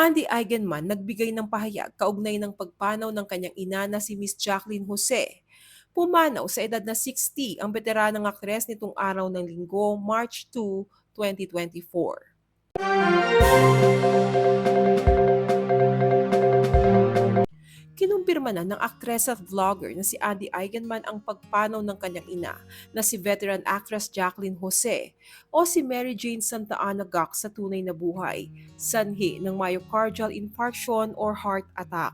Andy Eigenman nagbigay ng pahayag kaugnay ng pagpanaw ng kanyang ina na si Miss Jacqueline Jose. Pumanaw sa edad na 60 ang veteranang aktres nitong araw ng linggo, March 2, 2024. Kinumpirma na ng aktres at vlogger na si Andy Eigenman ang pagpanaw ng kanyang ina na si veteran actress Jacqueline Jose o si Mary Jane Santa Ana Gak sa tunay na buhay, sanhi ng myocardial infarction or heart attack.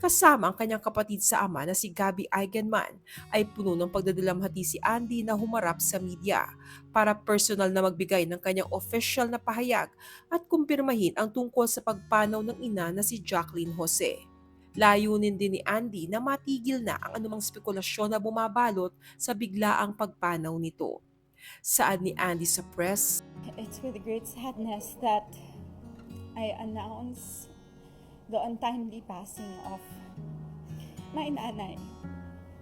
Kasama ang kanyang kapatid sa ama na si Gabby Eigenman ay puno ng pagdadalamhati si Andy na humarap sa media para personal na magbigay ng kanyang official na pahayag at kumpirmahin ang tungkol sa pagpanaw ng ina na si Jacqueline Jose. Layunin din ni Andy na matigil na ang anumang spekulasyon na bumabalot sa biglaang pagpanaw nito. Saad ni Andy sa press, It's with great sadness that I announce the untimely passing of my nanay,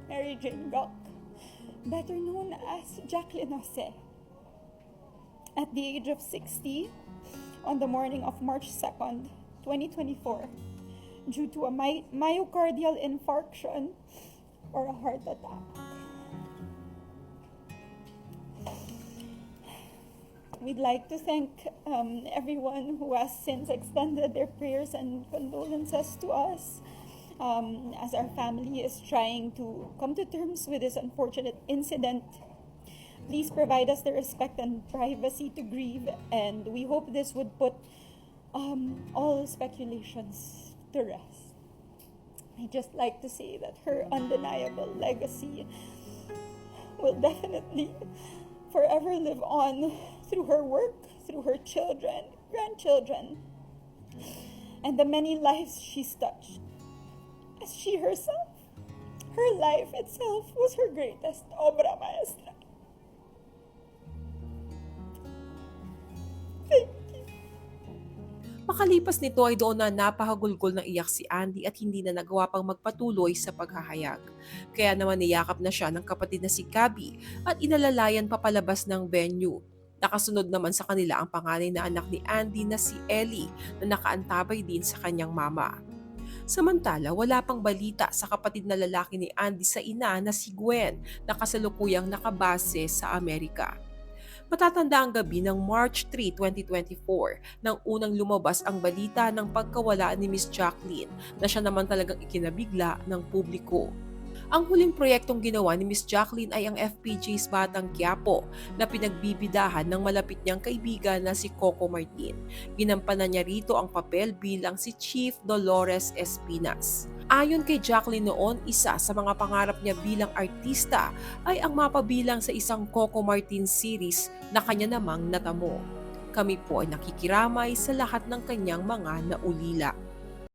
Mary Jane Gok, better known as Jacqueline Jose. At the age of 60, on the morning of March 2nd, 2024, due to a my- myocardial infarction or a heart attack. We'd like to thank um, everyone who has since extended their prayers and condolences to us um, as our family is trying to come to terms with this unfortunate incident. Please provide us the respect and privacy to grieve, and we hope this would put um, all speculations to rest. I'd just like to say that her undeniable legacy will definitely forever live on through her work, through her children, grandchildren, and the many lives she's touched. As she herself, her life itself was her greatest obra maestra. Makalipas nito ay doon na napahagulgol ng iyak si Andy at hindi na nagawa pang magpatuloy sa paghahayag. Kaya naman niyakap na siya ng kapatid na si Gabby at inalalayan papalabas ng venue. Nakasunod naman sa kanila ang panganay na anak ni Andy na si Ellie na nakaantabay din sa kanyang mama. Samantala, wala pang balita sa kapatid na lalaki ni Andy sa ina na si Gwen na kasalukuyang nakabase sa Amerika. Matatanda ang gabi ng March 3, 2024 nang unang lumabas ang balita ng pagkawala ni Miss Jacqueline na siya naman talagang ikinabigla ng publiko. Ang huling proyektong ginawa ni Miss Jacqueline ay ang FPJ's Batang Quiapo na pinagbibidahan ng malapit niyang kaibigan na si Coco Martin. Ginampanan niya rito ang papel bilang si Chief Dolores Espinas. Ayon kay Jacqueline noon, isa sa mga pangarap niya bilang artista ay ang mapabilang sa isang Coco Martin series na kanya namang natamo. Kami po ay nakikiramay sa lahat ng kanyang mga naulila.